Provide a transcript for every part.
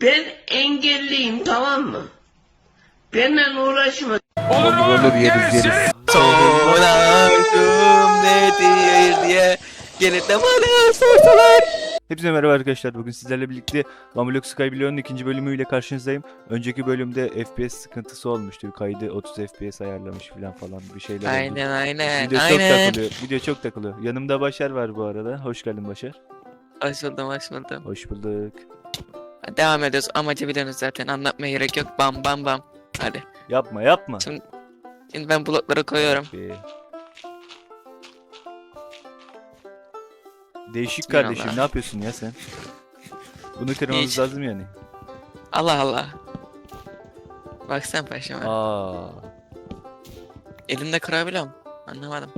Ben engelliyim tamam mı? Benimle uğraşma. Olur olur yeriz yeriz. Sorardım nedir diye gelip de bana sorsalar. Hepinize merhaba arkadaşlar. Bugün sizlerle birlikte Mamulok Skyblion'un ikinci bölümüyle karşınızdayım. Önceki bölümde FPS sıkıntısı olmuştu. Kaydı 30 FPS ayarlamış falan falan bir şeyler oldu. Aynen aynen Video çok aynen. takılıyor. Video çok takılıyor. Yanımda Başar var bu arada. Hoş geldin Başar. Hoş buldum hoş buldum. Hoş bulduk. Devam ediyoruz amacı biliyorsunuz zaten anlatmaya gerek yok bam bam bam. Hadi. Yapma yapma. Şimdi, şimdi ben blokları koyuyorum. Be. Değişik Bismillah. kardeşim ne yapıyorsun ya sen? Bunu kırmamız Hiç. lazım yani. Allah Allah. Bak sen paşama. Aa. Elimde kırabiliyorum. Anlamadım.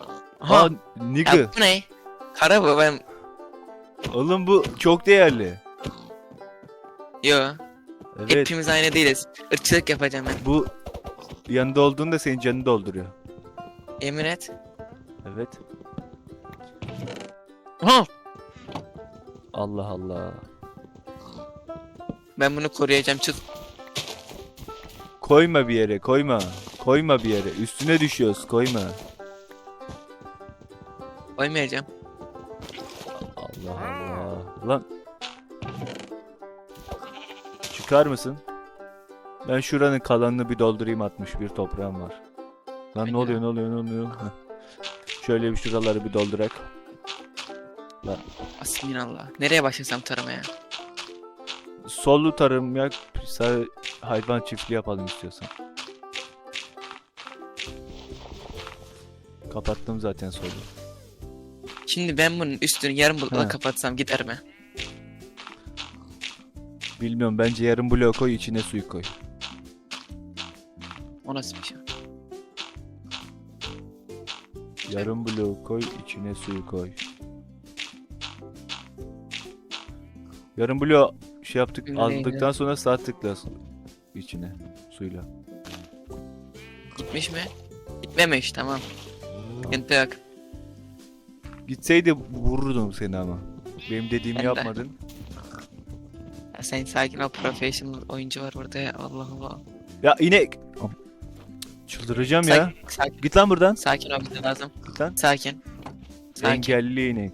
Aa, Aha. nigga. Ya bu ne? Kara bu ben. Oğlum bu çok değerli. Yo. Evet. Hepimiz aynı değiliz. Irkçılık yapacağım ben. Bu yanında olduğunda senin canını dolduruyor. Yemin et. Evet. Aha. Allah Allah. Ben bunu koruyacağım. Çık. Koyma bir yere, koyma. Koyma bir yere. Üstüne düşüyoruz, koyma. Koymayacağım. Çıkar mısın? Ben şuranın kalanını bir doldurayım 61 toprağım var. Lan Aynen. ne oluyor ne oluyor ne oluyor? Şöyle bir şuraları bir doldurak. Asminallah. Nereye başlasam taramaya? Sollu tarım sağ hayvan çiftliği yapalım istiyorsan. Kapattım zaten solu. Şimdi ben bunun üstünü yarım He. kapatsam gider mi? Bilmiyorum bence yarım bloğu koy içine suyu koy. O nasıl bir şey? Yarım bloğu koy içine suyu koy. Yarım bloğu şey yaptık Neydi? aldıktan sonra sağ tıkla içine suyla. Gitmiş mi? Gitmemiş tamam. Sıkıntı yok. Gitseydi vururdum seni ama. Benim dediğimi Ben de. yapmadın. Ya sen sakin ol professional oyuncu var burada ya Allah Allah. Ya inek. Çıldıracağım ya. Sakin, sakin, Git lan buradan. sakin ol bize lazım. Git lan. Sakin. Sakin. Engelli inek.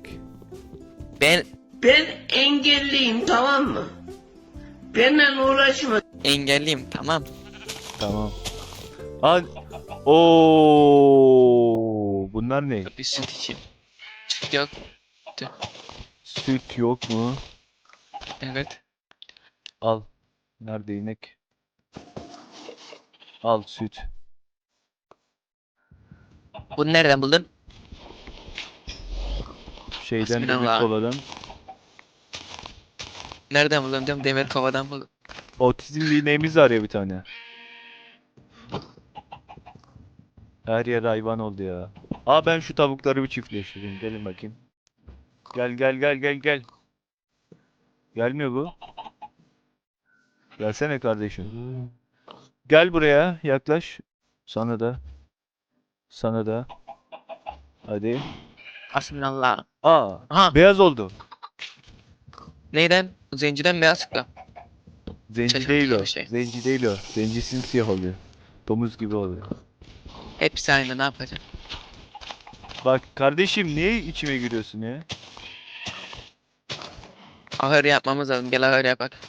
Ben Ben engelliyim tamam mı? Benimle uğraşma. engelliyim tamam. Tamam. Aa, Oo, bunlar ne? Bir süt içeyim. Süt yok. Süt yok mu? Evet. Al. Nerede inek? Al süt. Bunu nereden buldun? Şeyden demir Hasbinallah. koladan. Nereden buldun diyorum demir kovadan buldum. Otizmli ineğimiz var ya bir tane. Her yer hayvan oldu ya. Aa ben şu tavukları bir çiftleştireyim. Gelin bakayım. Gel gel gel gel gel. Gelmiyor bu. Gelsene kardeşim. Gel buraya yaklaş. Sana da. Sana da. Hadi. Hasbinallah. Aa Aha. beyaz oldu. Neyden? Zenciden beyaz çıktı. Zenci Şaşırtıcı değil o. bir şey. Zenci değil o. Zenci simsiyah oluyor. Domuz gibi oluyor. Hepsi aynı ne yapacaksın? Bak kardeşim niye içime giriyorsun ya? Ahır yapmamız lazım. Gel ahır yapak.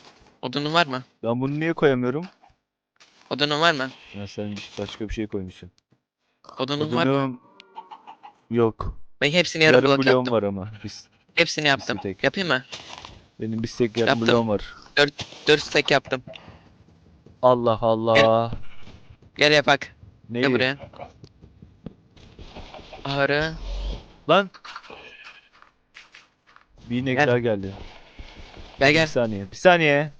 Odunun var mı? Ben bunu niye koyamıyorum? Odunun var mı? Ya sen başka bir şey koymuşsun. Odunun var mı? Odunum yok. Ben hepsini yarım Yarım blok bloğum yaptım. var ama. Biz, Hepsini yaptım. tek. Yapayım mı? benim bir tek yarım Yaptım. bloğum var. 4 stack yaptım. Allah Allah. Gel yapak. Neyi? Gel buraya. Ahırı. Lan. Bir inek Gel. daha geldi. Gel Bir gel. saniye. Bir saniye.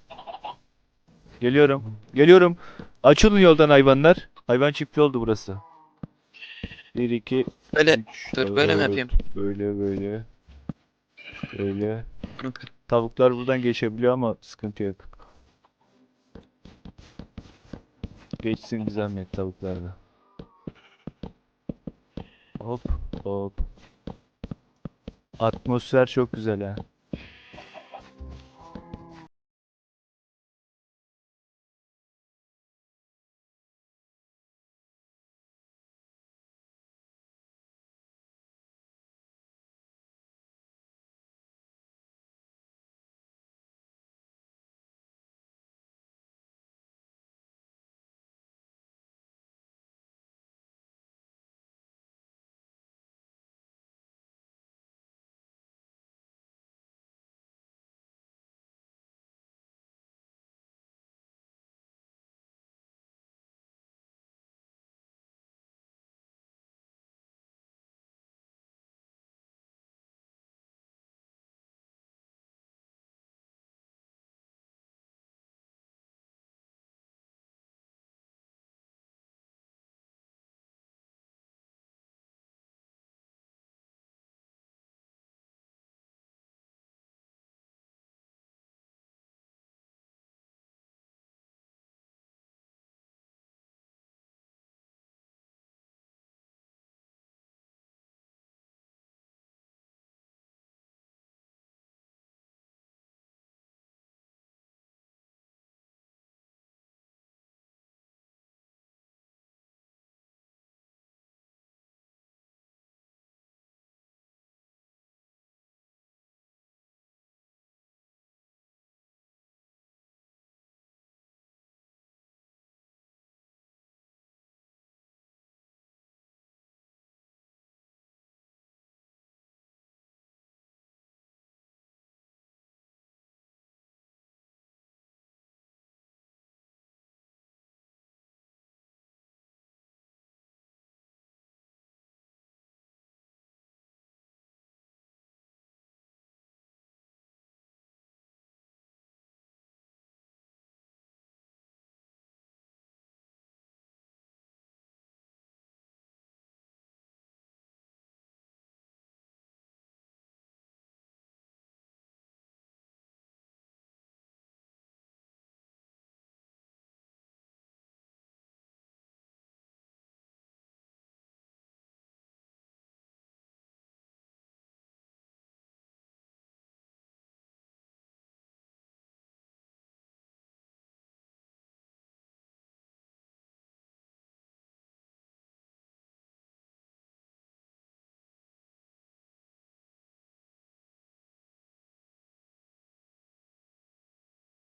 Geliyorum. Geliyorum. Açılın yoldan hayvanlar. Hayvan çiftliği oldu burası. 1 2 Böyle. 3 dur, böyle mi yapayım? Böyle böyle. Böyle. Tavuklar buradan geçebiliyor ama sıkıntı yok. Geçsin bir zahmet tavuklar da. Hop hop. Atmosfer çok güzel ha.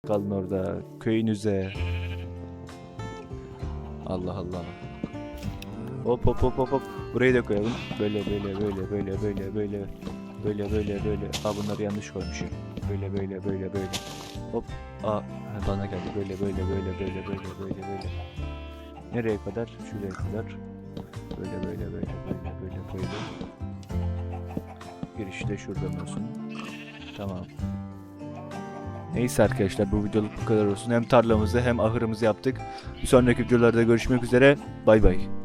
Kalın orada. Köyünüze. Allah Allah. Hop hop hop hop hop. Burayı da koyalım. Böyle böyle böyle böyle böyle böyle. Böyle böyle böyle. Aa bunları yanlış koymuşum. Böyle böyle böyle böyle. Hop. Aa bana geldi. Böyle böyle böyle böyle böyle böyle böyle. Nereye kadar? Şuraya kadar. Böyle böyle böyle böyle böyle böyle. Giriş de şuradan olsun. Tamam. Neyse arkadaşlar bu videoluk bu kadar olsun. Hem tarlamızı hem ahırımızı yaptık. Bir sonraki videolarda görüşmek üzere. Bay bay.